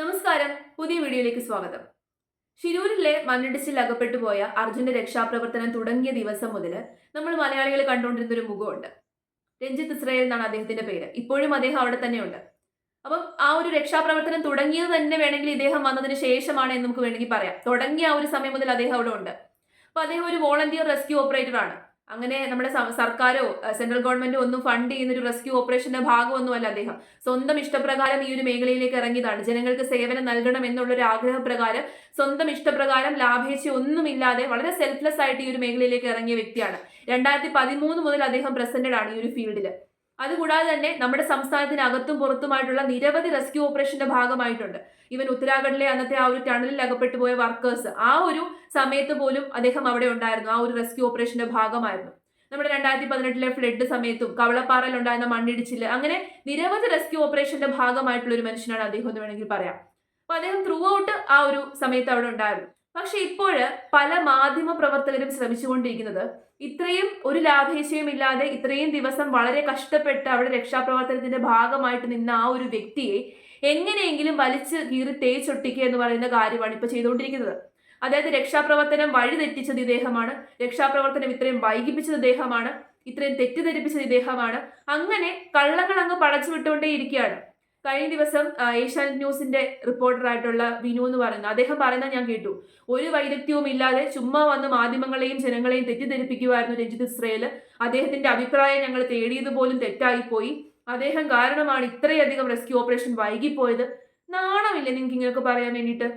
നമസ്കാരം. പുതിയ വീഡിയോയിലേക്ക് സ്വാഗതം. ഷിരൂരിലെ മണ്ണിടിച്ചിൽ അകപ്പെട്ടു പോയ അർജുന്റെ രക്ഷാപ്രവർത്തനം തുടങ്ങിയ ദിവസം മുതൽ നമ്മൾ മലയാളികൾ കണ്ടുകൊണ്ടിരുന്ന ഒരു മുഖമുണ്ട്. രഞ്ജിത്ത് ഇസ്രയേൽ എന്നാണ് അദ്ദേഹത്തിന്റെ പേര്. ഇപ്പോഴും അദ്ദേഹം അവിടെ തന്നെയുണ്ട്. അപ്പം ആ ഒരു രക്ഷാപ്രവർത്തനം തുടങ്ങിയത് തന്നെ വേണമെങ്കിൽ ഇദ്ദേഹം വന്നതിന് ശേഷമാണ് എന്ന് നമുക്ക് വേണമെങ്കിൽ പറയാം. തുടങ്ങിയ ആ ഒരു സമയം മുതൽ അദ്ദേഹം അവിടെ ഉണ്ട്. അപ്പൊ അദ്ദേഹം ഒരു വോളണ്ടിയർ റെസ്ക്യൂ ഓപ്പറേറ്റർ ആണ് അങ്ങനെ നമ്മുടെ സർക്കാരോ സെൻട്രൽ ഗവൺമെന്റോ ഒന്നും ഫണ്ട് ചെയ്യുന്ന ഒരു റെസ്ക്യൂ ഓപ്പറേഷന്റെ ഭാഗമൊന്നുമല്ല അദ്ദേഹം. സ്വന്തം ഇഷ്ടപ്രകാരം ഈ ഒരു മേഖലയിലേക്ക് ഇറങ്ങിയതാണ്. ജനങ്ങൾക്ക് സേവനം നൽകണം എന്നുള്ള ഒരു ആഗ്രഹപ്രകാരം സ്വന്തം ഇഷ്ടപ്രകാരം ലാഭേച്ഛ ഒന്നുമില്ലാതെ വളരെ സെൽഫ്ലെസ് ആയിട്ട് ഈ ഒരു മേഖലയിലേക്ക് ഇറങ്ങിയ വ്യക്തിയാണ്. രണ്ടായിരത്തി പതിമൂന്ന് മുതൽ അദ്ദേഹം പ്രസന്റഡ് ആണ് ഈ ഒരു ഫീൽഡിൽ അതുകൂടാതെ തന്നെ നമ്മുടെ സംസ്ഥാനത്തിനകത്തും പുറത്തുമായിട്ടുള്ള നിരവധി റെസ്ക്യൂ ഓപ്പറേഷന്റെ ഭാഗമായിട്ടുണ്ട്. ഇവൻ ഉത്തരാഖണ്ഡിലെ അന്നത്തെ ആ ഒരു ടണലിൽ അകപ്പെട്ടു പോയ വർക്കേഴ്സ് ആ ഒരു സമയത്ത് പോലും അദ്ദേഹം അവിടെ ഉണ്ടായിരുന്നു. ആ ഒരു റെസ്ക്യൂ ഓപ്പറേഷന്റെ ഭാഗമായിരുന്നു. നമ്മുടെ രണ്ടായിരത്തി പതിനെട്ടിലെ ഫ്ലഡ് സമയത്തും കവളപ്പാറയിൽ ഉണ്ടായിരുന്ന മണ്ണിടിച്ചിൽ അങ്ങനെ നിരവധി റെസ്ക്യൂ ഓപ്പറേഷന്റെ ഭാഗമായിട്ടുള്ള ഒരു മനുഷ്യനാണ് അദ്ദേഹം എന്ന് വേണമെങ്കിൽ പറയാം. അപ്പൊ അദ്ദേഹം ത്രൂ ഔട്ട് ആ ഒരു സമയത്ത് അവിടെ ഉണ്ടായിരുന്നു. പക്ഷെ ഇപ്പോഴ് പല മാധ്യമ പ്രവർത്തകരും ശ്രമിച്ചുകൊണ്ടിരിക്കുന്നത് ഇത്രയും ഒരു ലാഭേച്ഛയും ഇല്ലാതെ ഇത്രയും ദിവസം വളരെ കഷ്ടപ്പെട്ട് അവിടെ രക്ഷാപ്രവർത്തനത്തിന്റെ ഭാഗമായിട്ട് നിന്ന ആ ഒരു വ്യക്തിയെ എങ്ങനെയെങ്കിലും വലിച്ചു കീറി തേച്ചൊട്ടിക്കുക എന്ന് പറയുന്ന കാര്യമാണ് ഇപ്പൊ ചെയ്തുകൊണ്ടിരിക്കുന്നത്. അതായത് രക്ഷാപ്രവർത്തനം വഴി തെറ്റിച്ചത് ഇദ്ദേഹമാണ് രക്ഷാപ്രവർത്തനം ഇത്രയും വൈകിപ്പിച്ചത് ഇദ്ദേഹമാണ് ഇത്രയും തെറ്റിദ്ധരിപ്പിച്ചത് ഇദ്ദേഹമാണ്. അങ്ങനെ കള്ളങ്ങൾ അങ്ങ് പടച്ചു വിട്ടുകൊണ്ടേ ഇരിക്കുകയാണ് കഴിഞ്ഞ ദിവസം ഏഷ്യാനെറ്റ് ന്യൂസിന്റെ റിപ്പോർട്ടറായിട്ടുള്ള വിനു എന്ന് പറയുന്നത് അദ്ദേഹം പറയുന്നത് ഞാൻ കേട്ടു. ഒരു വൈദഗ്ധ്യവും ഇല്ലാതെ ചുമ്മാ വന്ന് മാധ്യമങ്ങളെയും ജനങ്ങളെയും തെറ്റിദ്ധരിപ്പിക്കുമായിരുന്നു രഞ്ജിത്ത് ഇസ്രയേൽ അദ്ദേഹത്തിന്റെ അഭിപ്രായം ഞങ്ങൾ തേടിയത് പോലും തെറ്റായിപ്പോയി. അദ്ദേഹം കാരണമാണ് ഇത്രയധികം റെസ്ക്യൂ ഓപ്പറേഷൻ വൈകിപ്പോയത്. നാണമില്ലേ നിങ്ങൾക്ക് ഇങ്ങനെയൊക്കെ പറയാൻ വേണ്ടിയിട്ട്?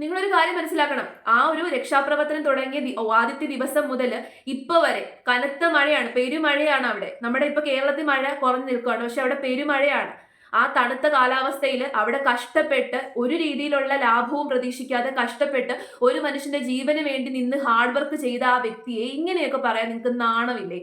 നിങ്ങളൊരു കാര്യം മനസ്സിലാക്കണം. ആ ഒരു രക്ഷാപ്രവർത്തനം തുടങ്ങിയ ആദ്യത്തെ ദിവസം മുതൽ ഇപ്പൊ വരെ കനത്ത മഴയാണ് പെരുമഴയാണ് അവിടെ. നമ്മുടെ ഇപ്പൊ കേരളത്തിൽ മഴ കുറഞ്ഞു നിൽക്കുകയാണ് പക്ഷെ അവിടെ പെരുമഴയാണ്. ആ തണുത്ത കാലാവസ്ഥയിൽ അവിടെ കഷ്ടപ്പെട്ട് ഒരു രീതിയിലുള്ള ലാഭവും പ്രതീക്ഷിക്കാതെ കഷ്ടപ്പെട്ട് ഒരു മനുഷ്യന്റെ ജീവന് വേണ്ടി നിന്ന് ഹാർഡ് വർക്ക് ചെയ്ത ആ വ്യക്തിയെ ഇങ്ങനെയൊക്കെ പറയാൻ നിങ്ങൾക്ക് നാണമില്ലേ?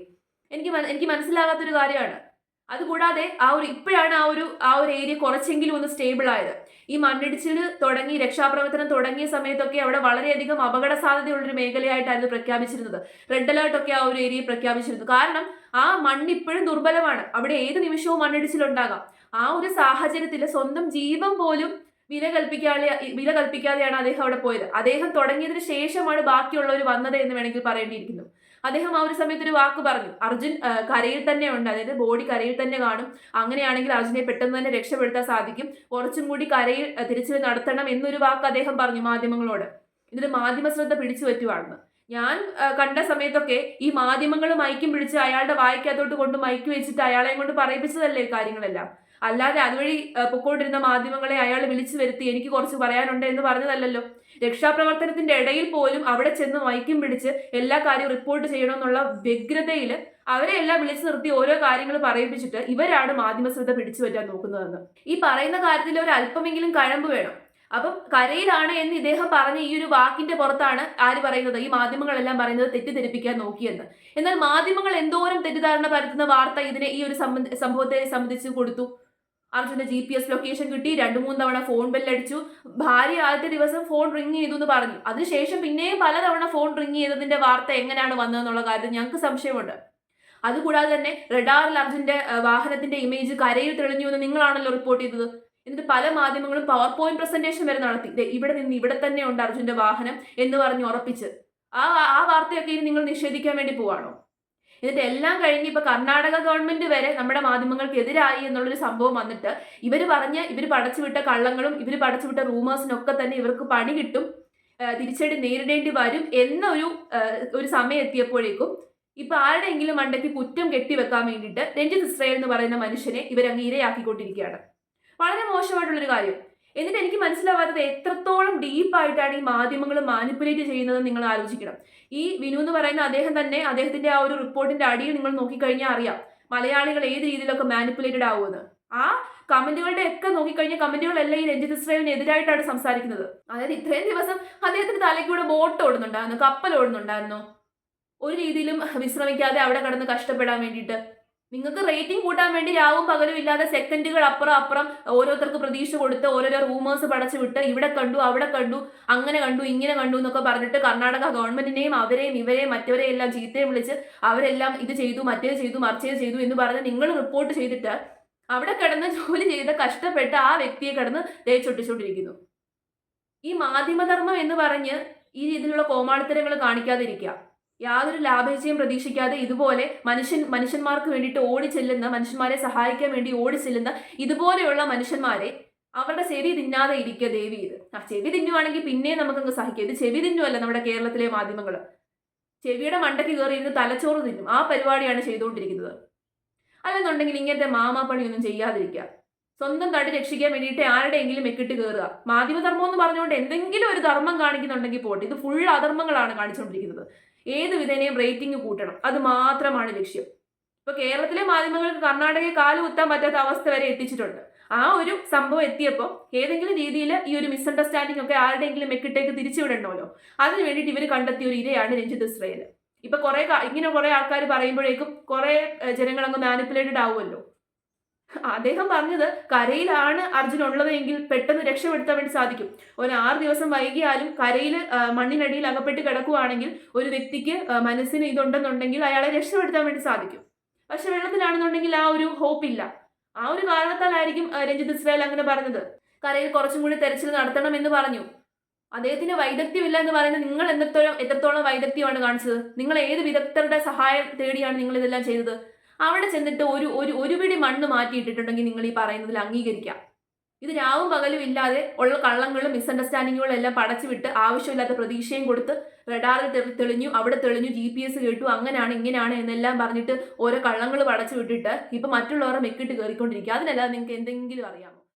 എനിക്ക് എനിക്ക് മനസ്സിലാകാത്തൊരു കാര്യമാണ്. അതുകൂടാതെ ആ ഒരു ഇപ്പോഴാണ് ആ ഒരു ആ ഒരു ഏരിയ കുറച്ചെങ്കിലും ഒന്ന് സ്റ്റേബിൾ ആയത്. ഈ മണ്ണിടിച്ചിൽ തുടങ്ങി രക്ഷാപ്രവർത്തനം തുടങ്ങിയ സമയത്തൊക്കെ അവിടെ വളരെയധികം അപകട സാധ്യതയുള്ളൊരു മേഖലയായിട്ടായിരുന്നു പ്രഖ്യാപിച്ചിരുന്നത്. റെഡ് അലേർട്ട് ഒക്കെ ആ ഒരു ഏരിയ പ്രഖ്യാപിച്ചിരുന്നു. കാരണം ആ മണ്ണ് ഇപ്പോഴും ദുർബലമാണ്. അവിടെ ഏത് നിമിഷവും മണ്ണിടിച്ചിലുണ്ടാകാം. ആ ഒരു സാഹചര്യത്തിൽ സ്വന്തം ജീവൻ പോലും വില കൽപ്പിക്കാതെ വില കൽപ്പിക്കാതെയാണ് അദ്ദേഹം അവിടെ പോയത്. അദ്ദേഹം തുടങ്ങിയതിന് ശേഷമാണ് ബാക്കിയുള്ളവർ വന്നത് എന്ന് വേണമെങ്കിൽ പറയേണ്ടിയിരിക്കുന്നു. അദ്ദേഹം ആ ഒരു സമയത്ത് ഒരു വാക്ക് പറഞ്ഞു. അർജുൻ കരയിൽ തന്നെ ഉണ്ട്. അതായത് ബോഡി കരയിൽ തന്നെ കാണും. അങ്ങനെയാണെങ്കിൽ അർജുനെ പെട്ടെന്ന് തന്നെ രക്ഷപ്പെടുത്താൻ സാധിക്കും. കുറച്ചും കൂടി കരയിൽ തിരിച്ചു നടത്തണം എന്നൊരു വാക്ക് അദ്ദേഹം പറഞ്ഞു മാധ്യമങ്ങളോട്. ഇതിൽ മാധ്യമ ശ്രദ്ധ പിടിച്ചു പറ്റുവാണെന്ന്. ഞാൻ കണ്ട സമയത്തൊക്കെ ഈ മാധ്യമങ്ങൾ മയക്കും പിടിച്ച് അയാളുടെ വായിക്കകത്തോട്ട് കൊണ്ട് മൈക്ക് വെച്ചിട്ട് അയാളെ കൊണ്ട് പറയിപ്പിച്ചതല്ലേ കാര്യങ്ങളെല്ലാം? അല്ലാതെ അതുവഴി പൊക്കോണ്ടിരുന്ന മാധ്യമങ്ങളെ അയാൾ വിളിച്ചു വരുത്തി എനിക്ക് കുറച്ച് പറയാനുണ്ട് എന്ന് പറഞ്ഞതല്ലല്ലോ? രക്ഷാപ്രവർത്തനത്തിന്റെ ഇടയിൽ പോലും അവിടെ ചെന്ന് മയക്കും പിടിച്ച് എല്ലാ കാര്യവും റിപ്പോർട്ട് ചെയ്യണമെന്നുള്ള വ്യഗ്രതയിൽ അവരെ എല്ലാം വിളിച്ചു നിർത്തി ഓരോ കാര്യങ്ങൾ പറയിപ്പിച്ചിട്ട് ഇവരാണ് മാധ്യമ ശ്രദ്ധ പിടിച്ചു പറ്റാൻ നോക്കുന്നതെന്ന്. ഈ പറയുന്ന കാര്യത്തിൽ ഒരു അല്പമെങ്കിലും കഴമ്പ് വേണം. അപ്പം കരയിലാണ് എന്ന് ഇദ്ദേഹം പറഞ്ഞ ഈ ഒരു വാക്കിന്റെ പുറത്താണ് ആര് പറയുന്നത്? ഈ മാധ്യമങ്ങളെല്ലാം പറയുന്നത് തെറ്റിദ്ധരിപ്പിക്കാൻ നോക്കിയെന്ന്. എന്നാൽ മാധ്യമങ്ങൾ എന്തോരം തെറ്റിദ്ധാരണ പരത്തുന്ന വാർത്ത ഇതിനെ ഈ ഒരു സംഭവത്തെ സംബന്ധിച്ച് കൊടുത്തു. അർജുന്റെ ജി പി എസ് ലൊക്കേഷൻ കിട്ടി രണ്ടു മൂന്ന് തവണ ഫോൺ ബെല്ലടിച്ചു ഭാര്യ ആദ്യത്തെ ദിവസം ഫോൺ റിങ് ചെയ്തു എന്ന് പറഞ്ഞു. അതിനുശേഷം പിന്നെയും പലതവണ ഫോൺ റിങ് ചെയ്തതിന്റെ വാർത്ത എങ്ങനെയാണ് വന്നതെന്നുള്ള കാര്യത്തിൽ ഞങ്ങൾക്ക് സംശയമുണ്ട്. അതുകൂടാതെ തന്നെ റഡാറിൽ അർജുന്റെ വാഹനത്തിന്റെ ഇമേജ് കരയിൽ തെളിഞ്ഞു എന്ന് നിങ്ങളാണല്ലോ റിപ്പോർട്ട് ചെയ്തത്. എന്നിട്ട് പല മാധ്യമങ്ങളും പവർ പോയിന്റ് പ്രസന്റേഷൻ വരെ നടത്തി. ഇവിടെ നിന്ന് ഇവിടെ തന്നെ ഉണ്ട് അർജുന്റെ വാഹനം എന്ന് പറഞ്ഞ് ഉറപ്പിച്ച്. ആ ആ വാർത്തയൊക്കെ ഇനി നിങ്ങൾ നിഷേധിക്കാൻ വേണ്ടി പോവാണോ? എന്നിട്ട് എല്ലാം കഴിഞ്ഞ് ഇപ്പൊ കർണാടക ഗവൺമെന്റ് വരെ നമ്മുടെ മാധ്യമങ്ങൾക്കെതിരായി എന്നുള്ളൊരു സംഭവം വന്നിട്ട് ഇവർ പറഞ്ഞ് ഇവർ പടച്ചുവിട്ട കള്ളങ്ങളും ഇവർ പടച്ചുവിട്ട റൂമേഴ്സിനൊക്കെ തന്നെ ഇവർക്ക് പണി കിട്ടും തിരിച്ചടി നേരിടേണ്ടി വരും എന്നൊരു ഒരു സമയം എത്തിയപ്പോഴേക്കും ഇപ്പൊ ആരുടെയെങ്കിലും മണ്ടയ്ക്ക് കുറ്റം കെട്ടിവെക്കാൻ വേണ്ടിയിട്ട് രഞ്ജിത് ഇസ്രയേൽ എന്ന് പറയുന്ന മനുഷ്യനെ ഇവരങ്ങ് ഇരയാക്കിക്കൊണ്ടിരിക്കുകയാണ്. വളരെ മോശമായിട്ടുള്ളൊരു കാര്യം. എന്നിട്ട് എനിക്ക് മനസ്സിലാവാത്തത് എത്രത്തോളം ഡീപ്പായിട്ടാണ് ഈ മാധ്യമങ്ങൾ മാനിപ്പുലേറ്റ് ചെയ്യുന്നത് നിങ്ങൾ ആലോചിക്കണം. ഈ വിനു എന്ന് പറയുന്ന അദ്ദേഹം തന്നെ അദ്ദേഹത്തിന്റെ ആ ഒരു റിപ്പോർട്ടിന്റെ അടിയിൽ നിങ്ങൾ നോക്കിക്കഴിഞ്ഞാൽ അറിയാം മലയാളികൾ ഏത് രീതിയിലൊക്കെ മാനിപ്പുലേറ്റഡ് ആവുമെന്ന്. ആ കമന്റുകളുടെ ഒക്കെ നോക്കിക്കഴിഞ്ഞാൽ കമന്റുകളെല്ലാം ഈ രഞ്ജിത് ഇസ്രയേലിന് എതിരായിട്ടാണ് സംസാരിക്കുന്നത്. അതായത് ഇത്രയും ദിവസം അദ്ദേഹത്തിന്റെ തലയ്ക്കൂടെ ബോട്ട് ഓടുന്നുണ്ടായിരുന്നു കപ്പൽ ഓടുന്നുണ്ടായിരുന്നു. ഒരു രീതിയിലും വിശ്രമിക്കാതെ അവിടെ കിടന്ന് കഷ്ടപ്പെടാൻ വേണ്ടിയിട്ട് നിങ്ങൾക്ക് റേറ്റിംഗ് കൂട്ടാൻ വേണ്ടി രാവും പകലും ഇല്ലാതെ സെക്കൻഡുകൾ അപ്പുറം അപ്പുറം ഓരോരുത്തർക്ക് പ്രതീക്ഷ കൊടുത്ത് ഓരോരോ റൂമേഴ്സ് പടച്ചു വിട്ട് ഇവിടെ കണ്ടു അവിടെ കണ്ടു അങ്ങനെ കണ്ടു ഇങ്ങനെ കണ്ടു എന്നൊക്കെ പറഞ്ഞിട്ട് കർണാടക ഗവൺമെന്റിനെയും അവരെയും ഇവരെയും മറ്റവരെയും എല്ലാം ചീത്തയും വിളിച്ച് അവരെല്ലാം ഇത് ചെയ്തു മറ്റേത് ചെയ്തു മറിച്ചേത് ചെയ്തു എന്ന് പറഞ്ഞ് നിങ്ങൾ റിപ്പോർട്ട് ചെയ്തിട്ട് അവിടെ കിടന്ന് ജോലി ചെയ്ത് കഷ്ടപ്പെട്ട് ആ വ്യക്തിയെ കിടന്ന് തേച്ചൊട്ടിച്ചോണ്ടിരിക്കുന്നു ഈ മാധ്യമധർമ്മം എന്ന് പറഞ്ഞ് ഈ രീതിയിലുള്ള കോമാളിത്തരങ്ങൾ കാണിക്കാതിരിക്കുക. യാതൊരു ലാഭേച്ഛയും പ്രതീക്ഷിക്കാതെ ഇതുപോലെ മനുഷ്യൻ മനുഷ്യന്മാർക്ക് വേണ്ടിയിട്ട് ഓടി ചെല്ലുന്ന മനുഷ്യന്മാരെ സഹായിക്കാൻ വേണ്ടി ഓടി ചെല്ലുന്ന ഇതുപോലെയുള്ള മനുഷ്യന്മാരെ അവരുടെ ചെവി തിന്നാതെ ഇരിക്കുക ദേവി ഇത്. ആ ചെവി തിന്നുവാണെങ്കിൽ പിന്നെ നമുക്കങ്ങ് സഹിക്കാം. ഇത് ചെവി തിന്നുമല്ല നമ്മുടെ കേരളത്തിലെ മാധ്യമങ്ങൾ. ചെവിയുടെ മണ്ടയ്ക്ക് കയറി ഇരുന്ന് തലച്ചോറ് തിന്നും. ആ പരിപാടിയാണ് ചെയ്തുകൊണ്ടിരിക്കുന്നത്. അല്ലെന്നുണ്ടെങ്കിൽ ഇങ്ങനത്തെ മാമാപ്പണിയൊന്നും ചെയ്യാതിരിക്കുക. സ്വന്തം തടി രക്ഷിക്കാൻ വേണ്ടിയിട്ട് ആരുടെയെങ്കിലും മെക്കിട്ട് കയറുക. മാധ്യമധർമ്മം എന്ന് പറഞ്ഞുകൊണ്ട് എന്തെങ്കിലും ഒരു ധർമ്മം കാണിക്കുന്നുണ്ടെങ്കിൽ പോട്ടെ. ഇത് ഫുൾ അധർമ്മങ്ങളാണ് കാണിച്ചുകൊണ്ടിരിക്കുന്നത്. ഏത് വിധേനയും റേറ്റിംഗ് കൂട്ടണം. അത് മാത്രമാണ് ലക്ഷ്യം. ഇപ്പൊ കേരളത്തിലെ മാധ്യമങ്ങൾക്ക് കർണാടകയെ കാലു കുത്താൻ പറ്റാത്ത അവസ്ഥ വരെ എത്തിച്ചിട്ടുണ്ട്. ആ ഒരു സംഭവം എത്തിയപ്പോൾ ഏതെങ്കിലും രീതിയിൽ ഈ ഒരു മിസ്അണ്ടർസ്റ്റാൻഡിംഗ് ഒക്കെ ആരുടെയെങ്കിലും മെക്കിട്ടേക്ക് തിരിച്ചു വിടണമല്ലോ അതിന് വേണ്ടിയിട്ട് ഇവർ കണ്ടെത്തിയ ഒരു ഇരയാണ് രഞ്ജിത്ത് ഇസ്രയേൽ ഇപ്പൊ കുറെ ഇങ്ങനെ കുറെ ആൾക്കാർ പറയുമ്പോഴേക്കും കുറെ ജനങ്ങളങ്ങ് മാനിപ്പുലേറ്റഡ് ആവുമല്ലോ? അദ്ദേഹം പറഞ്ഞത് കരയിലാണ് അർജുൻ ഉള്ളതെങ്കിൽ പെട്ടെന്ന് രക്ഷപ്പെടുത്താൻ വേണ്ടി സാധിക്കും. ഒരു ആറ് ദിവസം വൈകിയാലും കരയിൽ മണ്ണിനടിയിൽ അകപ്പെട്ട് കിടക്കുവാണെങ്കിൽ ഒരു വ്യക്തിക്ക് മനസ്സിന് ഇതുണ്ടെന്നുണ്ടെങ്കിൽ അയാളെ രക്ഷപ്പെടുത്താൻ വേണ്ടി സാധിക്കും. പക്ഷെ വെള്ളത്തിലാണെന്നുണ്ടെങ്കിൽ ആ ഒരു ഹോപ്പ് ഇല്ല. ആ ഒരു കാരണത്താലായിരിക്കും രഞ്ജിത് രഞ്ജിത്ത് ഇസ്രായേൽ അങ്ങനെ പറഞ്ഞത്. കരയിൽ കുറച്ചും കൂടി തെരച്ചിൽ നടത്തണം എന്ന് പറഞ്ഞു. അദ്ദേഹത്തിന് വൈദഗ്ധ്യമില്ല എന്ന് പറയുന്നത് നിങ്ങൾ എത്രത്തോളം എത്രത്തോളം വൈദഗ്ധ്യമാണ് കാണിച്ചത്? നിങ്ങൾ ഏത് വിദഗ്ധരുടെ സഹായം തേടിയാണ് നിങ്ങൾ ഇതെല്ലാം ചെയ്തത്? അവിടെ ചെന്നിട്ട് ഒരു ഒരു ഒരു പിടി മണ്ണ് മാറ്റിയിട്ടിട്ടുണ്ടെങ്കിൽ നിങ്ങൾ ഈ പറയുന്നതിൽ അംഗീകരിക്കാം. ഇത് രാവും പകലും ഇല്ലാതെ ഉള്ള കള്ളങ്ങളും മിസ്അണ്ടർസ്റ്റാൻഡിങ്ങുകളും എല്ലാം പടച്ചുവിട്ട് ആവശ്യമില്ലാത്ത പ്രതീക്ഷയും കൊടുത്ത് റഡാറിൽ തെളിഞ്ഞു അവിടെ തെളിഞ്ഞു ജി പി എസ് കേട്ടു അങ്ങനെയാണ് ഇങ്ങനെയാണ് എന്നെല്ലാം പറഞ്ഞിട്ട് ഓരോ കള്ളങ്ങൾ പടച്ചു വിട്ടിട്ട് ഇപ്പൊ മറ്റുള്ളവരെ മെക്കിട്ട് കയറിക്കൊണ്ടിരിക്കുക. അതിനല്ലാതെ നിങ്ങൾക്ക് എന്തെങ്കിലും അറിയാം